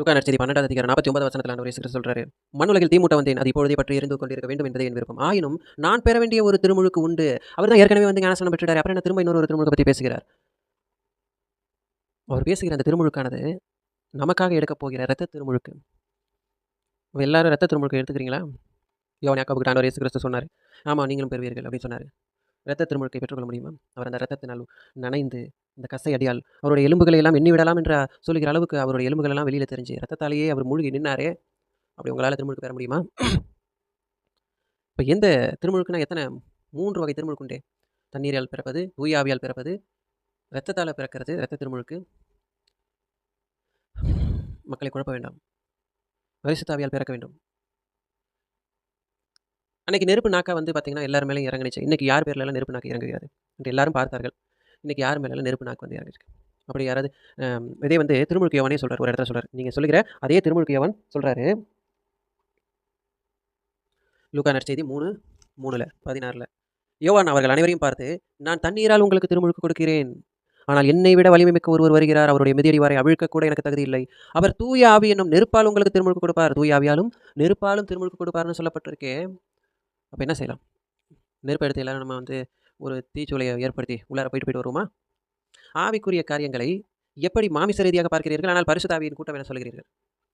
லுக்கா நற்செய்தி பன்னெண்டாவது அதிகாரம் நாற்பத்தி ஒன்பது வசனத்தில் ஆண்டவர் இயேசு சொல்றாரு. மண்ணுலகில் தீமூட்ட வந்தேன் அது இப்பொழுதே பற்றி இருந்து கொண்டிருக்க வேண்டும் என்பதே என் விருப்பம். ஆயினும் நான் பெற வேண்டிய ஒரு திருமுழுக்கு உண்டு. அவர் தான் ஏற்கனவே வந்து ஞானசனம் பெற்றுட்டார். அப்புறம் என்ன திரும்ப இன்னொரு திருமுழுக்கு பற்றி பேசுகிறார்? அவர் பேசுகிற அந்த திருமுழுக்கானது நமக்காக எடுக்கப் போகிற ரத்த திருமுழுக்கு. எல்லாரும் ரத்த திருமுழுக்கு எடுத்துக்கிறீங்களா? யோன் யாக்கோபுக்கு ஆண்டவர் இயேசு கிறிஸ்து சொன்னார். ஆமாம் நீங்களும் பெறுவீர்கள் அப்படின்னு சொன்னார். ரத்த திருமுழுக்கை பெற்றுக்கொள்ள முடியுமா? அவர் அந்த ரத்தத்தினால் நனைந்து இந்த கசை அடியால் அவருடைய எலும்புகளை எல்லாம் எண்ணி விடலாம் என்ற சொல்லுகிற அளவுக்கு அவருடைய எலும்புகள் எல்லாம் வெளியில் தெரிஞ்சு ரத்தத்தாலேயே அவர் மூழ்கி நின்னாரே. அப்படி உங்களால் திருமுழுக்கு பெற முடியுமா? இப்போ எந்த திருமுழுக்குனா எத்தனை? மூன்று வகை திருமுழுக்குண்டே தண்ணீரால் பிறப்பது தூயாவியால் பிறப்பது ரத்தத்தால் பிறக்கிறது ரத்த திருமுழுக்கு. மக்களை குழப்ப வேண்டாம். வரிசுத்தாவியால் பிறக்க வேண்டும். அன்னைக்கு நெருப்பு நாக்கா வந்து பார்த்தீங்கன்னா எல்லாரும் மேலேயும் இறங்குனுச்சு. இன்னைக்கு யார் பேர்லலாம் நெருப்பு நாக்கு இறங்குகிறது? என்று எல்லாரும் பார்த்தார்கள். இன்றைக்கி யார் மேலே நெருப்பு நாக்கு வந்து இறங்கிருக்கு அப்படி யாராவது இதே வந்து திருமுழுக்கு யவனே சொல்றாரு ஒரு இடத்துல சொல்கிறார் நீங்கள் சொல்லுகிற அதே திருமுழுக்கு யவன் சொல்றாரு. லூக்கா நற்செய்தி மூணு மூணுல பதினாறில். யோவான் அவர்கள் அனைவரையும் பார்த்து நான் தண்ணீரால் உங்களுக்கு திருமுழுக்கு கொடுக்கிறேன். ஆனால் என்னை விட வலிமை மிக்க ஒருவர் வருகிறார். அவருடைய மிதியடிவாரை அவிழ்க்க கூட எனக்கு தகுதி இல்லை. அவர் தூய ஆவி என்னும் நெருப்பால் உங்களுக்கு திருமுழுக்கு கொடுப்பார். தூய ஆவியாலும் நெருப்பாலும் திருமுழுக்கு கொடுப்பார்னு சொல்லப்பட்டிருக்கே. அப்போ என்ன செய்யலாம்? நெருப்பு எடுத்து எல்லாரும் நம்ம வந்து ஒரு தீச்சூளையை ஏற்படுத்தி உள்ளார போயிட்டு போயிட்டு வருவோமா? ஆவிக்குரிய காரியங்களை எப்படி மாமிச ரீதியாக பார்க்கிறீர்கள்? ஆனால் பரிசுதாவியின் கூட்டம் என சொல்கிறீர்கள்.